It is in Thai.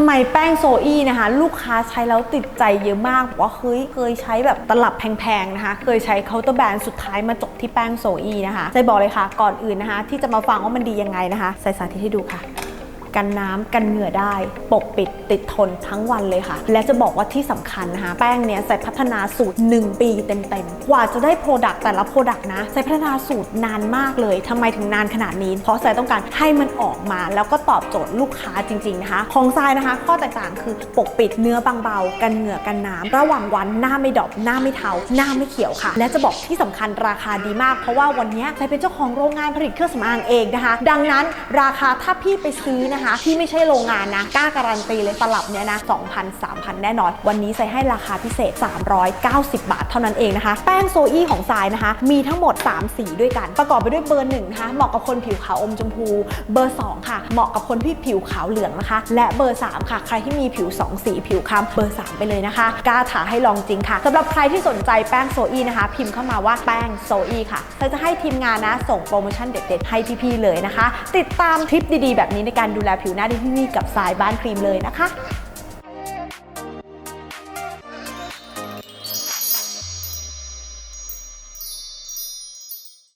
ทำไมแป้งโซอี้นะคะ ลูกค้าใช้แล้วติดใจเยอะมากบอกว่าเฮ้ยเคยใช้แบบตลับแพงๆนะคะ เคยใช้เคาน์เตอร์แบรนด์สุดท้ายมาจบที่แป้งโซอี้นะคะใจบอกเลยค่ะ ก่อนอื่นนะคะ ที่จะมาฟังว่ามันดียังไงนะคะใส่สาธิตให้ดูค่ะ กันน้ำกันเหงื่อได้ ปกปิดติดทนทั้งวันเลยค่ะ และจะบอกว่าที่สำคัญนะคะแป้งเนี้ยใส่พัฒนาสูตร 1 ปีเต็มๆ กว่าจะได้โปรดักต์แต่ละโปรดักต์นะใส่พัฒนาสูตรนานมากเลยทำไมถึงนานขนาดนี้ เพราะใส่ต้องการให้มันออกมา แล้วก็ตอบโจทย์ลูกค้าจริงๆนะคะของทรายนะคะ ข้อแตกต่างคือปกปิดเนื้อบางเบา กันเหงื่อกันน้ำระหว่างวันหน้าไม่ดอกหน้าไม่เทาหน้าไม่เขียวค่ะ และจะบอกที่สำคัญราคาดีมาก เพราะว่าวันนี้ใส่เป็นเจ้าของโรงงานผลิตเครื่องสำอางเองนะคะ ดังนั้นราคาถ้าพี่ไปซื้อนะคะ ที่ไม่ใช่โรงงานนะกล้าการันตีเลยตลับเนี้ยนะ2,000 3,000 แน่นอน วันนี้ใส่ให้ราคาพิเศษ 390 บาทเท่านั้นเองนะคะ แป้งโซอี้ของทรายนะคะ มีทั้งหมด 3 สีด้วยกัน ประกอบไปด้วยเบอร์1นะคะเหมาะกับคนผิวขาวอมชมพู เบอร์ 2 ค่ะ เหมาะกับคนที่ผิวขาวเหลืองนะคะ และเบอร์ 3 ค่ะ ใครที่มีผิว 2 สีผิวคล้ำเบอร์ 3 ไปเลยนะคะกล้าทาให้ลองจริงค่ะสำหรับใครที่สนใจแป้งโซอี้นะคะ พิมพ์เข้ามาว่าแป้งโซอี้ค่ะเราจะให้ทีมงานนะส่งโปรโมชั่นเด็ดๆให้พี่ๆเลยนะคะ ติดตามทริปดีๆ แบบนี้ในการดูแลผิวหน้าได้ที่นี่กับสายบ้านครีมเลยนะคะ